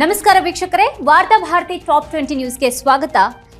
ನಮಸ್ಕಾರ ವೀಕ್ಷಕರೇ ವಾರ್ತಾ ಭಾರತಿ ಟಾಪ್ ಟ್ವೆಂಟಿ ನ್ಯೂಸ್ಗೆ ಸ್ವಾಗತ.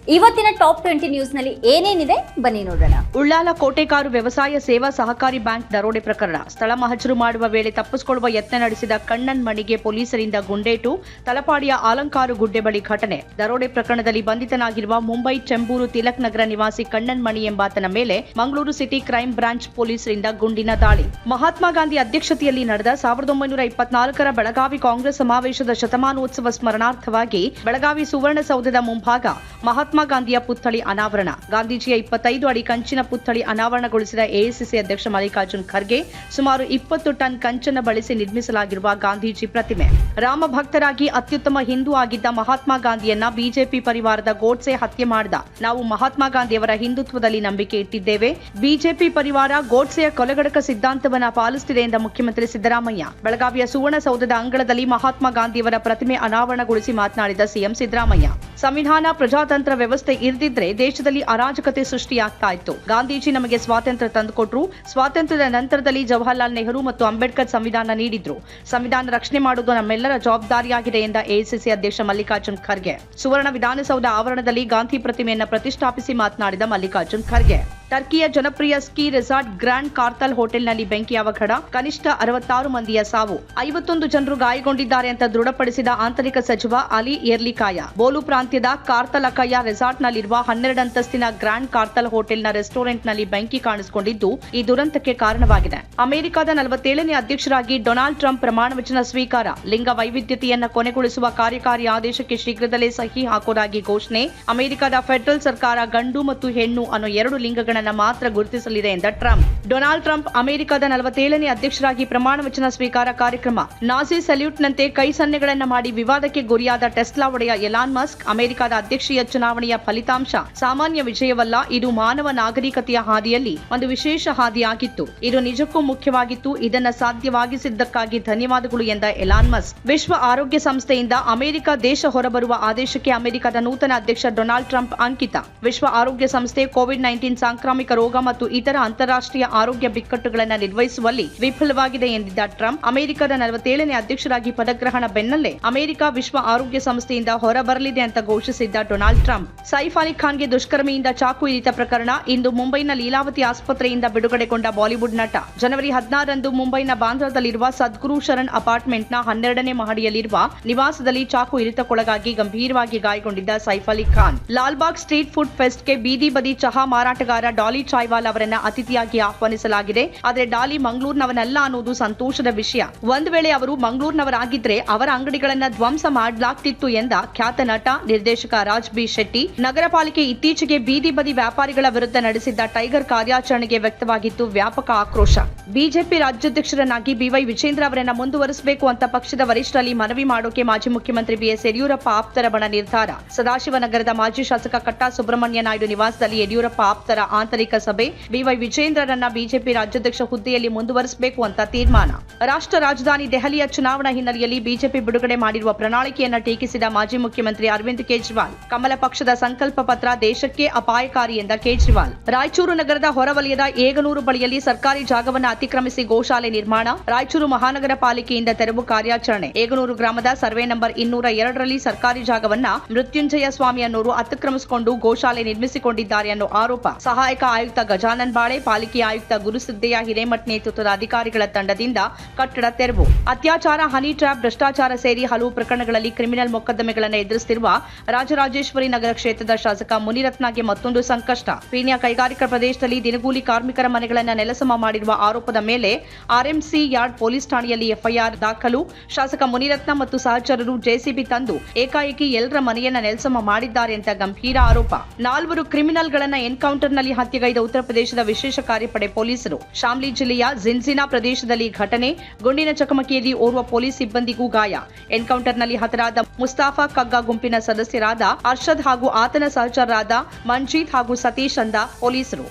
ಇವತ್ತಿನ ಟಾಪ್ ಟ್ವೆಂಟಿ ನ್ಯೂಸ್ನಲ್ಲಿ ಏನೇನಿದೆ? ಬನ್ನಿ ನೋಡೋಣ. ಉಳ್ಳಾಲ ಕೋಟೆಕಾರು ವ್ಯವಸಾಯ ಸೇವಾ ಸಹಕಾರಿ ಬ್ಯಾಂಕ್ ದರೋಡೆ ಪ್ರಕರಣ. ಸ್ಥಳ ಮಹಜರು ಮಾಡುವ ವೇಳೆ ತಪ್ಪಿಸಿಕೊಳ್ಳುವ ಯತ್ನ ನಡೆಸಿದ ಕಣ್ಣನ್ ಮಣಿಗೆ ಪೊಲೀಸರಿಂದ ಗುಂಡೇಟು, ತಲಪಾಡಿಯ ಆಲಂಕಾರು ಗುಡ್ಡೆ ಬಳಿ ಘಟನೆ. ದರೋಡೆ ಪ್ರಕರಣದಲ್ಲಿ ಬಂಧಿತನಾಗಿರುವ ಮುಂಬೈ ಚೆಂಬೂರು ತಿಲಕ್ ನಗರ ನಿವಾಸಿ ಕಣ್ಣನ್ ಮಣಿ ಎಂಬಾತನ ಮೇಲೆ ಮಂಗಳೂರು ಸಿಟಿ ಕ್ರೈಂ ಬ್ರಾಂಚ್ ಪೊಲೀಸರಿಂದ ಗುಂಡಿನ ದಾಳಿ. ಮಹಾತ್ಮ ಗಾಂಧಿ ಅಧ್ಯಕ್ಷತೆಯಲ್ಲಿ ನಡೆದ ಸಾವಿರದ ಒಂಬೈನೂರ ಇಪ್ಪತ್ನಾಲ್ಕರ ಬೆಳಗಾವಿ ಕಾಂಗ್ರೆಸ್ ಸಮಾವೇಶದ ಶತಮಾನೋತ್ಸವ ಸ್ಮರಣಾರ್ಥವಾಗಿ ಬೆಳಗಾವಿ ಸುವರ್ಣಸೌಧದ ಮುಂಭಾಗ ಮಹಾತ್ಮ ಗಾಂಧಿಯ ಪುತ್ಥಳಿ ಅನಾವರಣ. ಗಾಂಧೀಜಿಯ ಇಪ್ಪತ್ತೈದು ಅಡಿ ಕಂಚಿನ ಪುತ್ಥಳಿ ಅನಾವರಣಗೊಳಿಸಿದ ಎಐಸಿಸಿ ಅಧ್ಯಕ್ಷ ಮಲ್ಲಿಕಾರ್ಜುನ್ ಖರ್ಗೆ ಸುಮಾರು ಇಪ್ಪತ್ತು ಟನ್ ಕಂಚನ್ನು ಬಳಸಿ ನಿರ್ಮಿಸಲಾಗಿರುವ ಗಾಂಧೀಜಿ ಪ್ರತಿಮೆ. ರಾಮ ಭಕ್ತರಾಗಿ ಅತ್ಯುತ್ತಮ ಹಿಂದೂ ಆಗಿದ್ದ ಮಹಾತ್ಮ ಗಾಂಧಿಯನ್ನ ಬಿಜೆಪಿ ಪರಿವಾರದ ಗೋಡ್ಸೆ ಹತ್ಯೆ ಮಾಡಿದ. ನಾವು ಮಹಾತ್ಮ ಗಾಂಧಿಯವರ ಹಿಂದುತ್ವದಲ್ಲಿ ನಂಬಿಕೆ ಇಟ್ಟಿದ್ದೇವೆ. ಬಿಜೆಪಿ ಪರಿವಾರ ಗೋಡ್ಸೆಯ ಕೊಲೆಗಡಕ ಸಿದ್ಧಾಂತವನ್ನ ಪಾಲಿಸುತ್ತಿದೆ ಎಂದ ಮುಖ್ಯಮಂತ್ರಿ ಸಿದ್ದರಾಮಯ್ಯ. ಬೆಳಗಾವಿಯ ಸುವರ್ಣಸೌಧದ ಅಂಗಳದಲ್ಲಿ ಮಹಾತ್ಮ ಗಾಂಧಿಯವರ ಪ್ರತಿಮೆ ಅನಾವರಣಗೊಳಿಸಿ ಮಾತನಾಡಿದ ಸಿಎಂ ಸಿದ್ದರಾಮಯ್ಯ. ಸಂವಿಧಾನ, ಪ್ರಜಾತಂತ್ರ ವ್ಯವಸ್ಥೆ ಇರದಿದ್ರೆ ದೇಶದಲ್ಲಿ ಅರಾಜಕತೆ ಸೃಷ್ಟಿಯಾಗ್ತಾ ಇತ್ತು. ಗಾಂಧೀಜಿ ನಮಗೆ ಸ್ವಾತಂತ್ರ್ಯ ತಂದುಕೊಟ್ರು. ಸ್ವಾತಂತ್ರ್ಯದ ನಂತರದಲ್ಲಿ ಜವಾಹರ್ಲಾಲ್ ನೆಹರು ಮತ್ತು ಅಂಬೇಡ್ಕರ್ ಸಂವಿಧಾನ ನೀಡಿದ್ರು. ಸಂವಿಧಾನ ರಕ್ಷಣೆ ಮಾಡುವುದು ನಮ್ಮೆಲ್ಲರ ಜವಾಬ್ದಾರಿಯಾಗಿದೆ ಎಂದ ಎಐಸಿಸಿ ಅಧ್ಯಕ್ಷ ಮಲ್ಲಿಕಾರ್ಜುನ್ ಖರ್ಗೆ. ಸುವರ್ಣ ವಿಧಾನಸೌಧ ಆವರಣದಲ್ಲಿ ಗಾಂಧಿ ಪ್ರತಿಮೆಯನ್ನು ಪ್ರತಿಷ್ಠಾಪಿಸಿ ಮಾತನಾಡಿದ ಮಲ್ಲಿಕಾರ್ಜುನ್ ಖರ್ಗೆ. ಟರ್ಕಿಯ ಜನಪ್ರಿಯ ಸ್ಕೀ ರೆಸಾರ್ಟ್ ಗ್ರ್ಯಾಂಡ್ ಕಾರ್ತಲ್ ಹೋಟೆಲ್ನಲ್ಲಿ ಬೆಂಕಿ ಅವಘಡ. ಕನಿಷ್ಠ ಅರವತ್ತಾರು ಮಂದಿಯ ಸಾವು. ಐವತ್ತೊಂದು ಜನರು ಗಾಯಗೊಂಡಿದ್ದಾರೆ ಅಂತ ದೃಢಪಡಿಸಿದ ಆಂತರಿಕ ಸಚಿವ ಅಲಿ ಎರ್ಲಿಕಾಯ. ಬೋಲು ಪ್ರಾಂತ್ಯದ ಕಾರ್ತಲ್ ಅಕಯ್ಯ ರೆಸಾರ್ಟ್ನಲ್ಲಿರುವ ಹನ್ನೆರಡು ಅಂತಸ್ತಿನ ಗ್ರ್ಯಾಂಡ್ ಕಾರ್ತಲ್ ಹೋಟೆಲ್ನ ರೆಸ್ಟೋರೆಂಟ್ನಲ್ಲಿ ಬೆಂಕಿ ಕಾಣಿಸಿಕೊಂಡಿದ್ದು, ಈ ದುರಂತಕ್ಕೆ ಕಾರಣವಾಗಿದೆ. ಅಮೆರಿಕದ ನಲವತ್ತೇಳನೇ ಅಧ್ಯಕ್ಷರಾಗಿ ಡೊನಾಲ್ಡ್ ಟ್ರಂಪ್ ಪ್ರಮಾಣ ವಚನ ಸ್ವೀಕಾರ. ಲಿಂಗ ವೈವಿಧ್ಯತೆಯನ್ನು ಕೊನೆಗೊಳಿಸುವ ಕಾರ್ಯಕಾರಿ ಆದೇಶಕ್ಕೆ ಶೀಘ್ರದಲ್ಲೇ ಸಹಿ ಹಾಕೋದಾಗಿ ಘೋಷಣೆ. ಅಮೆರಿಕದ ಫೆಡರಲ್ ಸರ್ಕಾರ ಗಂಡು ಮತ್ತು ಹೆಣ್ಣು ಅನ್ನೋ ಎರಡು ಲಿಂಗಗಳನ್ನ ಮಾತ್ರ ಗುರುತಿಸಲಿದೆ ಎಂದ ಟ್ರಂಪ್. ಡೊನಾಲ್ಡ್ ಟ್ರಂಪ್ ಅಮೆರಿಕದ ನಲವತ್ತೇಳನೇ ಅಧ್ಯಕ್ಷರಾಗಿ ಪ್ರಮಾಣ ವಚನ ಸ್ವೀಕಾರ ಕಾರ್ಯಕ್ರಮ. ನಾಸಿ ಸಲ್ಯೂಟ್ನಂತೆ ಕೈ ಸನ್ನೆಗಳನ್ನು ಮಾಡಿ ವಿವಾದಕ್ಕೆ ಗುರಿಯಾದ ಟೆಸ್ಲಾ ಒಡೆಯ ಎಲಾನ್ ಮಸ್ಕ್ ಅಮೆರಿಕದ ಅಧ್ಯಕ್ಷೀಯ ಚುನಾವಣೆಯ ಫಲಿತಾಂಶ. ಸಾಮಾನ್ಯ ವಿಜಯವಲ್ಲ ಇದು ಮಾನವ ನಾಗರಿಕತೆಯ ಹಾದಿಯಲ್ಲಿ ಒಂದು ವಿಶೇಷ ಹಾದಿಯಾಗಿತ್ತು. ಇದು ನಿಜಕ್ಕೂ ಮುಖ್ಯವಾಗಿತ್ತು, ಇದನ್ನ ಸಾಧ್ಯವಾಗಿಸಿದ್ದಕ್ಕಾಗಿ ಧನ್ಯವಾದಗಳು ಎಂದ ಎಲಾನ್ ಮಸ್ಕ್. ವಿಶ್ವ ಆರೋಗ್ಯ ಸಂಸ್ಥೆಯಿಂದ ಅಮೆರಿಕ ದೇಶ ಹೊರಬರುವ ಆದೇಶಕ್ಕೆ ಅಮೆರಿಕದ ನೂತನ ಅಧ್ಯಕ್ಷ ಡೊನಾಲ್ಡ್ ಟ್ರಂಪ್ ಅಂಕಿತ. ವಿಶ್ವ ಆರೋಗ್ಯ ಸಂಸ್ಥೆ ಕೋವಿಡ್ ನೈನ್ಟೀನ್ ಸಾಂಕ್ರಾಮಿಕ ರೋಗ ಮತ್ತು ಇತರ ಅಂತಾರಾಷ್ಟ್ರೀಯ ಆರೋಗ್ಯ ಬಿಕ್ಕಟ್ಟುಗಳನ್ನು ನಿರ್ವಹಿಸುವಲ್ಲಿ ವಿಫಲವಾಗಿದೆ ಎಂದಿದ್ದ ಟ್ರಂಪ್, ಅಮೆರಿಕದ ನಲವತ್ತೇಳನೇ ಅಧ್ಯಕ್ಷರಾಗಿ ಪದಗ್ರಹಣ ಬೆನ್ನಲ್ಲೇ ಅಮೆರಿಕ ವಿಶ್ವ ಆರೋಗ್ಯ ಸಂಸ್ಥೆಯಿಂದ ಹೊರಬರಲಿದೆ ಅಂತ ಘೋಷಿಸಿದ್ದ ಡೊನಾಲ್ಡ್ ಟ್ರಂಪ್. ಸೈಫ್ ಅಲಿ ಖಾನ್ಗೆ ದುಷ್ಕರ್ಮಿಯಿಂದ ಚಾಕು ಇರಿತ ಪ್ರಕರಣ ಇಂದು ಮುಂಬೈನ ಲೀಲಾವತಿ ಆಸ್ಪತ್ರೆಯಿಂದ ಬಿಡುಗಡೆಗೊಂಡ ಬಾಲಿವುಡ್ ನಟ. ಜನವರಿ ಹದಿನಾರರಂದು ಮುಂಬೈನ ಬಾಂದ್ರಾದಲ್ಲಿರುವ ಸದ್ಗುರು ಶರಣ್ ಅಪಾರ್ಟ್ಮೆಂಟ್ನ ಹನ್ನೆರಡನೇ ಮಹಡಿಯಲ್ಲಿರುವ ನಿವಾಸದಲ್ಲಿ ಚಾಕು ಇರಿತಕ್ಕೊಳಗಾಗಿ ಗಂಭೀರವಾಗಿ ಗಾಯಗೊಂಡಿದ್ದ ಸೈಫ್ ಅಲಿ ಖಾನ್. ಲಾಲ್ಬಾಗ್ ಸ್ಟ್ರೀಟ್ ಫುಡ್ ಫೆಸ್ಟ್ಗೆ ಬೀದಿ ಬದಿ ಚಹಾ ಮಾರಾಟಗಾರ ಡಾಲಿ ಚಾಯ್ವಾಲ್ ಅವರನ್ನ ಅತಿಥಿಯಾಗಿ ಆಹ್ವಾನಿಸಲಾಗಿದೆ. ಆದರೆ ಡಾಲಿ ಮಂಗಳೂರಿನವನಲ್ಲ ಅನ್ನೋದು ಸಂತೋಷದ ವಿಷಯ. ಒಂದು ವೇಳೆ ಅವರು ಮಂಗಳೂರಿನವರಾಗಿದ್ರೆ ಅವರ ಅಂಗಡಿಗಳನ್ನ ಧ್ವಂಸ ಮಾಡಲಾಗ್ತಿತ್ತು ಎಂದ ಖ್ಯಾತ ನಟ, ನಿರ್ದೇಶಕ ರಾಜ್ ಬಿ ಶೆಟ್ಟಿ. ನಗರ ಪಾಲಿಕೆ ಇತ್ತೀಚೆಗೆ ಬೀದಿ ಬದಿ ವ್ಯಾಪಾರಿಗಳ ವಿರುದ್ಧ ನಡೆಸಿದ್ದ ಟೈಗರ್ ಕಾರ್ಯಾಚರಣೆಗೆ ವ್ಯಕ್ತವಾಗಿತ್ತು ವ್ಯಾಪಕ ಆಕ್ರೋಶ. ಬಿಜೆಪಿ ರಾಜ್ಯಾಧ್ಯಕ್ಷರನ್ನಾಗಿ ಬಿವೈ ವಿಜೇಂದ್ರ ಅವರನ್ನ ಮುಂದುವರಿಸಬೇಕು ಅಂತ ಪಕ್ಷದ ವರಿಷ್ಠರಲ್ಲಿ ಮನವಿ ಮಾಡೋಕೆ ಮಾಜಿ ಮುಖ್ಯಮಂತ್ರಿ ಬಿಎಸ್ ಯಡಿಯೂರಪ್ಪ ಆಪ್ತರ ಬಣ ನಿರ್ಧಾರ. ಸದಾಶಿವನಗರದ ಮಾಜಿ ಶಾಸಕ ಕಟ್ಟಾ ಸುಬ್ರಹ್ಮಣ್ಯ ನಾಯ್ಡು ನಿವಾಸದಲ್ಲಿ ಯಡಿಯೂರಪ್ಪ ಆಪ್ತರ ಆಂತರಿಕ ಸಭೆ. ಬಿವೈ ವಿಜೇಂದ್ರರನ್ನ ಬಿಜೆಪಿ ರಾಜ್ಯಾಧ್ಯಕ್ಷ ಹುದ್ದೆಯಲ್ಲಿ ಮುಂದುವರಿಸಬೇಕು ಅಂತ ತೀರ್ಮಾನ. ರಾಷ್ಟ್ರ ರಾಜಧಾನಿ ದೆಹಲಿಯ ಚುನಾವಣಾ ಹಿನ್ನೆಲೆಯಲ್ಲಿ ಬಿಜೆಪಿ ಬಿಡುಗಡೆ ಮಾಡಿರುವ ಪ್ರಣಾಳಿಕೆಯನ್ನ ಟೀಕಿಸಿದ ಮಾಜಿ ಮುಖ್ಯಮಂತ್ರಿ ಅರವಿಂದ್ ಕೇಜ್ರಿವಾಲ್. ಕಮಲ ಪಕ್ಷದ ಸಂಕಲ್ಪ ಪತ್ರ ದೇಶಕ್ಕೆ ಅಪಾಯಕಾರಿ ಎಂದ ಕೇಜ್ರಿವಾಲ್. ರಾಯಚೂರು ನಗರದ ಹೊರವಲಯದ ಏಗನೂರು ಬಳಿಯಲ್ಲಿ ಸರ್ಕಾರಿ ಜಾಗವನ್ನು ಅತಿಕ್ರಮಿಸಿ ಗೋಶಾಲೆ ನಿರ್ಮಾಣ, ರಾಯಚೂರು ಮಹಾನಗರ ಪಾಲಿಕೆಯಿಂದ ತೆರವು ಕಾರ್ಯಾಚರಣೆ. ಏಗನೂರು ಗ್ರಾಮದ ಸರ್ವೆ ನಂಬರ್ ಇನ್ನೂರ ಎರಡರಲ್ಲಿ ಸರ್ಕಾರಿ ಜಾಗವನ್ನ ಮೃತ್ಯುಂಜಯ ಸ್ವಾಮಿ ಅನ್ನೋರು ಅತಿಕ್ರಮಿಸಿಕೊಂಡು ಗೋಶಾಲೆ ನಿರ್ಮಿಸಿಕೊಂಡಿದ್ದಾರೆ ಅನ್ನೋ ಆರೋಪ. ಸಹಾಯಕ ಆಯುಕ್ತ ಗಜಾನನ್ ಬಾಳೆ, ಪಾಲಿಕೆ ಆಯುಕ್ತ ಗುರುಸಿದ್ದಯ್ಯ ಹಿರೇಮಠ್ ನೇತೃತ್ವದ ಅಧಿಕಾರಿಗಳ ತಂಡದಿಂದ ಕಟ್ಟಡ ತೆರವು. ಅತ್ಯಾಚಾರ, ಹನಿ ಟ್ರ್ಯಾಪ್, ಭ್ರಷ್ಟಾಚಾರ ಸೇರಿ ಹಲವು ಪ್ರಕರಣಗಳಲ್ಲಿ ಕ್ರಿಮಿನಲ್ ಮೊಕದ್ದಮೆಗಳನ್ನು ಎದುರಿಸುತ್ತಿರುವ ರಾಜರಾಜೇಶ್ವರಿ ನಗರ ಕ್ಷೇತ್ರದ ಶಾಸಕ ಮುನಿರತ್ನಗೆ ಮತ್ತೊಂದು ಸಂಕಷ್ಟ. ಪೀಣ್ಯ ಕೈಗಾರಿಕಾ ಪ್ರದೇಶದಲ್ಲಿ ದಿನಗೂಲಿ ಕಾರ್ಮಿಕರ ಮನೆಗಳನ್ನು ನೆಲಸಮ ಮಾಡಿರುವ ಆರೋಪದ ಮೇಲೆ ಆರ್ಎಂಸಿ ಯಾರ್ಡ್ ಪೊಲೀಸ್ ಠಾಣೆಯಲ್ಲಿ ಎಫ್ಐಆರ್ ದಾಖಲು. ಶಾಸಕ ಮುನಿರತ್ನ ಮತ್ತು ಸಹಚರರು ಜೆಸಿಬಿ ತಂದು ಏಕಾಏಕಿ ಎಲ್ಲರ ಮನೆಯನ್ನ ನೆಲಸಮ ಮಾಡಿದ್ದಾರೆ ಅಂತ ಗಂಭೀರ ಆರೋಪ. ನಾಲ್ವರು ಕ್ರಿಮಿನಲ್ಗಳನ್ನ ಎನ್ಕೌಂಟರ್ನಲ್ಲಿ ಹತ್ಯೆಗೈದ ಉತ್ತರ ಪ್ರದೇಶದ ವಿಶೇಷ ಕಾರ್ಯಪಡೆ ಪೊಲೀಸರು. ಶಾಮ್ಲಿ ಜಿಲ್ಲೆಯ ಜಿನ್ಸಿನಾ ಪ್ರದೇಶದಲ್ಲಿ ಘಟನೆ, ಗುಂಡಿನ ಚಕಮಕಿಯಲ್ಲಿ ಓರ್ವ ಪೊಲೀಸ್ ಸಿಬ್ಬಂದಿಗೂ ಗಾಯ. ಎನ್ಕೌಂಟರ್ನಲ್ಲಿ ಹತರಾದ ಮುಸ್ತಾಫಾ ಕಗ್ಗಾ ಗುಂಪಿನ ಸದಸ್ಯರಾದ ಅರ್ಷದ್ ಹಾಗೂ ಆತನ ಸಹಚರರಾದ ಮಂಜೀತ್ ಹಾಗೂ ಸತೀಶ್ ಅಂದ ಪೊಲೀಸರು.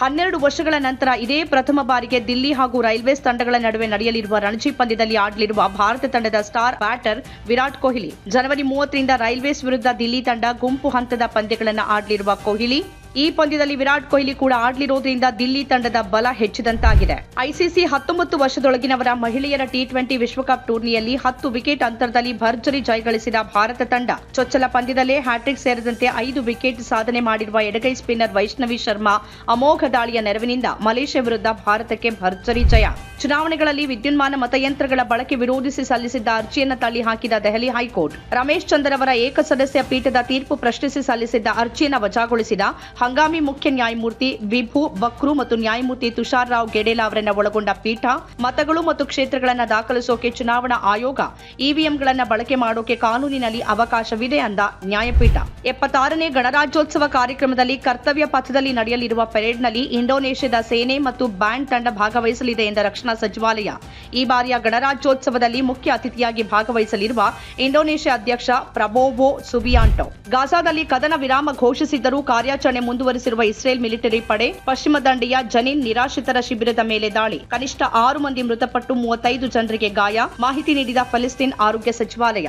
ಹನ್ನೆರಡು ವರ್ಷಗಳ ನಂತರ ಇದೇ ಪ್ರಥಮ ಬಾರಿಗೆ ದಿಲ್ಲಿ ಹಾಗೂ ರೈಲ್ವೇಸ್ ತಂಡಗಳ ನಡುವೆ ನಡೆಯಲಿರುವ ರಣಜಿ ಪಂದ್ಯದಲ್ಲಿ ಆಡಲಿರುವ ಭಾರತ ತಂಡದ ಸ್ಟಾರ್ ಬ್ಯಾಟರ್ ವಿರಾಟ್ ಕೊಹ್ಲಿ. ಜನವರಿ ಮೂವತ್ತರಿಂದ ರೈಲ್ವೇಸ್ ವಿರುದ್ಧ ದಿಲ್ಲಿ ತಂಡ ಗುಂಪು ಹಂತದ ಪಂದ್ಯಗಳನ್ನು ಆಡಲಿರುವ ಕೊಹ್ಲಿ ಈ ಪಂದ್ಯದಲ್ಲಿ ವಿರಾಟ್ ಕೊಹ್ಲಿ ಕೂಡ ಆಡ್ಲಿರೋದ್ರಿಂದ ದಿಲ್ಲಿ ತಂಡದ ಬಲ ಹೆಚ್ಚಿದಂತಾಗಿದೆ. ಐಸಿಸಿ ಹತ್ತೊಂಬತ್ತು ವರ್ಷದೊಳಗಿನವರ ಮಹಿಳೆಯರ ಟಿ ಟ್ವೆಂಟಿ ವಿಶ್ವಕಪ್ ಟೂರ್ನಿಯಲ್ಲಿ ಹತ್ತು ವಿಕೆಟ್ ಅಂತರದಲ್ಲಿ ಭರ್ಜರಿ ಜಯಗಳಿಸಿದ ಭಾರತ ತಂಡ. ಚೊಚ್ಚಲ ಪಂದ್ಯದಲ್ಲೇ ಹ್ಯಾಟ್ರಿಕ್ ಸೇರಿದಂತೆ ಐದು ವಿಕೆಟ್ ಸಾಧನೆ ಮಾಡಿರುವ ಎಡಗೈ ಸ್ಪಿನ್ನರ್ ವೈಷ್ಣವಿ ಶರ್ಮಾ ಅಮೋಘ ದಾಳಿಯ ನೆರವಿನಿಂದ ಮಲೇಷ್ಯಾ ವಿರುದ್ಧ ಭಾರತಕ್ಕೆ ಭರ್ಜರಿ ಜಯ. ಚುನಾವಣೆಗಳಲ್ಲಿ ವಿದ್ಯುನ್ಮಾನ ಮತಯಂತ್ರಗಳ ಬಳಕೆ ವಿರೋಧಿಸಿ ಸಲ್ಲಿಸಿದ್ದ ಅರ್ಜಿಯನ್ನು ತಳ್ಳಿ ಹಾಕಿದ ದೆಹಲಿ ಹೈಕೋರ್ಟ್. ರಮೇಶ್ ಚಂದ್ರ ಅವರ ಏಕಸದಸ್ಯ ಪೀಠದ ತೀರ್ಪು ಪ್ರಶ್ನಿಸಿ ಸಲ್ಲಿಸಿದ್ದ ಅರ್ಜಿಯನ್ನು ವಜಾಗೊಳಿಸಿದ ಹಂಗಾಮಿ ಮುಖ್ಯ ನ್ಯಾಯಮೂರ್ತಿ ವಿಭು ಬಕ್ರು ಮತ್ತು ನ್ಯಾಯಮೂರ್ತಿ ತುಷಾರ್ ರಾವ್ ಗೆಡೇಲಾ ಅವರನ್ನ ಒಳಗೊಂಡ ಪೀಠ, ಮತಗಳು ಮತ್ತು ಕ್ಷೇತ್ರಗಳನ್ನ ದಾಖಲಿಸೋಕೆ ಚುನಾವಣಾ ಆಯೋಗ, ಇವಿಎಂಗಳನ್ನ ಬಳಕೆ ಮಾಡೋಕೆ ಕಾನೂನಿನಲ್ಲಿ ಅವಕಾಶವಿದೆ ಅಂದ ನ್ಯಾಯಪೀಠ. ಎಪ್ಪತ್ತಾರನೇ ಗಣರಾಜ್ಯೋತ್ಸವ ಕಾರ್ಯಕ್ರಮದಲ್ಲಿ ಕರ್ತವ್ಯ ಪಥದಲ್ಲಿ ನಡೆಯಲಿರುವ ಪೆರೇಡ್ನಲ್ಲಿ ಇಂಡೋನೇಷ್ಯಾದ ಸೇನೆ ಮತ್ತು ಬ್ಯಾಂಡ್ ತಂಡ ಭಾಗವಹಿಸಲಿದೆ ಎಂದ ರಕ್ಷಣಾ ಸಚಿವಾಲಯ. ಈ ಬಾರಿಯ ಗಣರಾಜ್ಯೋತ್ಸವದಲ್ಲಿ ಮುಖ್ಯ ಅತಿಥಿಯಾಗಿ ಭಾಗವಹಿಸಲಿರುವ ಇಂಡೋನೇಷ್ಯಾ ಅಧ್ಯಕ್ಷ ಪ್ರಬೋವೋ ಸುಬಿಯಾಂಟೋ. ಗಾಜಾದಲ್ಲಿ ಕದನ ವಿರಾಮ ಘೋಷಿಸಿದ್ದರೂ ಕಾರ್ಯಾಚರಣೆ ಮುಂದುವರಿಸಿರುವ ಇಸ್ರೇಲ್ ಮಿಲಿಟರಿ ಪಡೆ ಪಶ್ಚಿಮ ದಂಡೆಯ ಜನಿನ್ ನಿರಾಶ್ರಿತರ ಶಿಬಿರದ ಮೇಲೆ ದಾಳಿ. ಕನಿಷ್ಠ ಆರು ಮಂದಿ ಮೃತಪಟ್ಟು ಮೂವತ್ತೈದು ಜನರಿಗೆ ಗಾಯ. ಮಾಹಿತಿ ನೀಡಿದ ಫಲಿಸ್ತೀನ್ ಆರೋಗ್ಯ ಸಚಿವಾಲಯ.